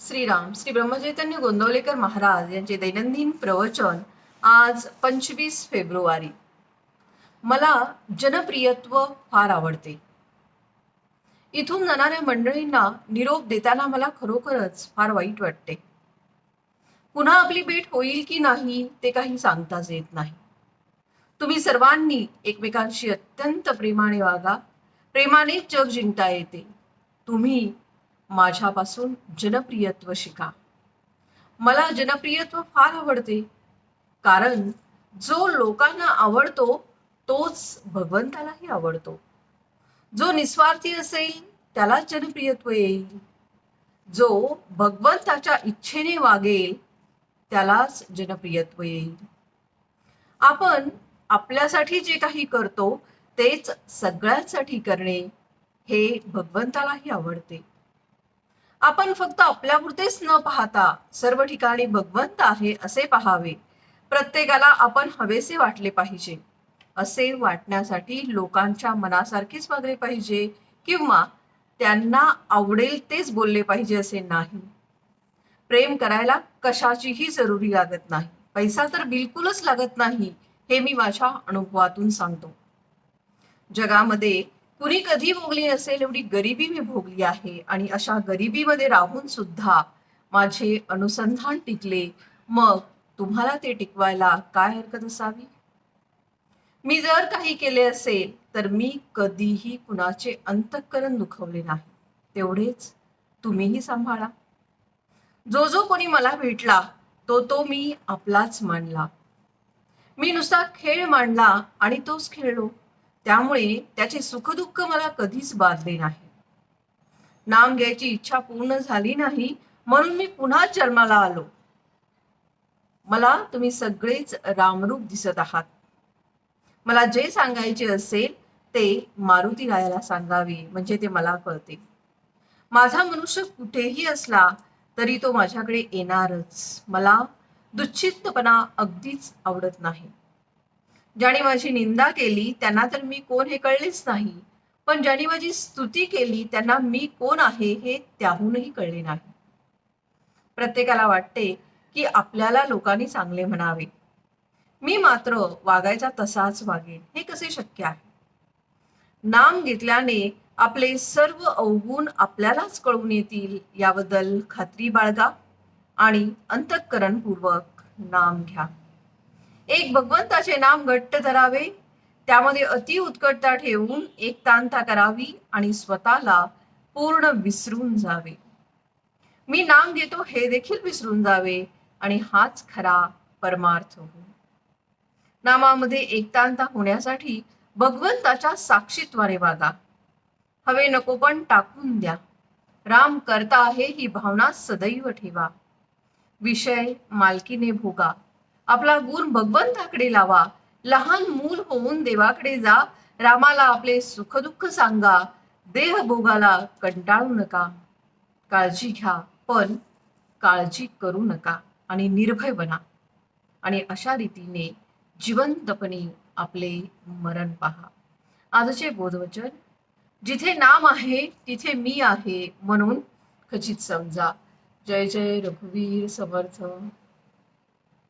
श्रीराम श्री ब्रह्मचैतन्य गोंदवलेकर महाराज यांचे दैनंदिन प्रवचन आज पंचवीस फेब्रुवारी. मला जनप्रियत्व फार आवडते. इथून जाणाऱ्या मंडळींना निरोप देताना मला खरोखरच फार वाईट वाटते. पुन्हा आपली भेट होईल की नाही ते काही सांगताच येत नाही. तुम्ही सर्वांनी एकमेकांशी अत्यंत प्रेमाने वागा. प्रेमाने जग जिंकता येते. तुम्ही माझ्यापासून जनप्रियत्व शिका. मला जनप्रियत्व फार आवडते. कारण जो लोकांना आवडतो तोच भगवंतालाही आवडतो. जो निस्वार्थी असेल त्यालाच जनप्रियत्व येईल. जो भगवंताच्या इच्छेने वागेल त्यालाच जनप्रियत्व येईल. आपण आपल्यासाठी जे काही करतो तेच सगळ्यांसाठी करणे हे भगवंतालाही आवडते. आपण फक्त आपल्यापुरतेच न पाहता सर्व ठिकाणी भगवंत आहे असे पहावे. प्रत्येकाला आपण हवेसे वाटले पाहिजे. असे वाटण्यासाठी लोकांच्या मनासारखेच वागले पाहिजे किंवा त्यांना आवडेल तेच बोलले पाहिजे असे नाही. प्रेम करायला कशाचीही जरुरी लागत नाही. पैसा तर बिलकुलच लागत नाही हे मी माझ्या अनुभवातून सांगतो. जगामध्ये कुणी कधी भोगली नसेल एवढी गरिबी मी भोगली आहे. आणि अशा गरिबीमध्ये राहून सुद्धा माझे अनुसंधान टिकले. मग तुम्हाला ते टिकवायला काय हरकत असावी? मी जर काही केले असेल तर मी कधीही कुणाचे अंतःकरण दुखवले नाही. तेवढेच तुम्हीही सांभाळा. जो जो कोणी मला भेटला तो तो मी आपलाच मानला. मी नुसता खेळ मांडला आणि तोच खेळलो. त्यामुळे त्याचे सुखदुःख मला कधीच बाधले नाही. नाम घ्यायची इच्छा पूर्ण झाली नाही म्हणून मी पुन्हा जन्माला आलो. मला तुम्ही सगळेच रामरूप दिसत आहात. मला जे सांगायचे असेल ते मारुती रायाला सांगावे म्हणजे ते मला कळते. माझा मनुष्य कुठेही असला तरी तो माझ्याकडे येणारच. मला दुच्छितपणा अगदीच आवडत नाही. ज्याने माझी निंदा केली त्यांना तर मी कोण हे कळलेच नाही. पण ज्याने माझी स्तुती केली त्यांना मी कोण आहे हे त्याहूनही कळले नाही. प्रत्येकाला वाटते की आपल्याला लोकांनी चांगले म्हणावे. मी मात्र वागायचा तसाच वागेन हे कसे शक्य आहे? नाम घेतल्याने आपले सर्व अवगुण आपल्यालाच कळून येतील याबद्दल खात्री बाळगा आणि अंतःकरणपूर्वक नाम घ्या. एक भगवंताचे नाम घट्ट धरावे. त्यामध्ये अति उत्कटता ठेवून एकतांता करावी आणि स्वतःला पूर्ण विसरून जावे. मी नाम घेतो हे देखील विसरून जावे आणि हाच खरा परमार्थ हो नामामध्ये एकतांता होण्यासाठी भगवंताच्या साक्षीत्वाने वागा. हवे नको पण टाकून द्या. राम करता आहे ही भावना सदैव ठेवा. विषय मालकीने भोगा. आपला गुण भगवंताकडे लावा. लहान मूल होऊन देवाकडे जा. रामाला आपले सुखदुःख सांगा. देह भोगाला कंटाळू नका. काळजी घ्या पण काळजी करू नका आणि निर्भय बना. आणि अशा रीतीने जिवंतपणे आपले मरण पहा. आजचे बोधवचन जिथे नाम आहे तिथे मी आहे म्हणून खचित समजा. जय जय रघुवीर समर्थ.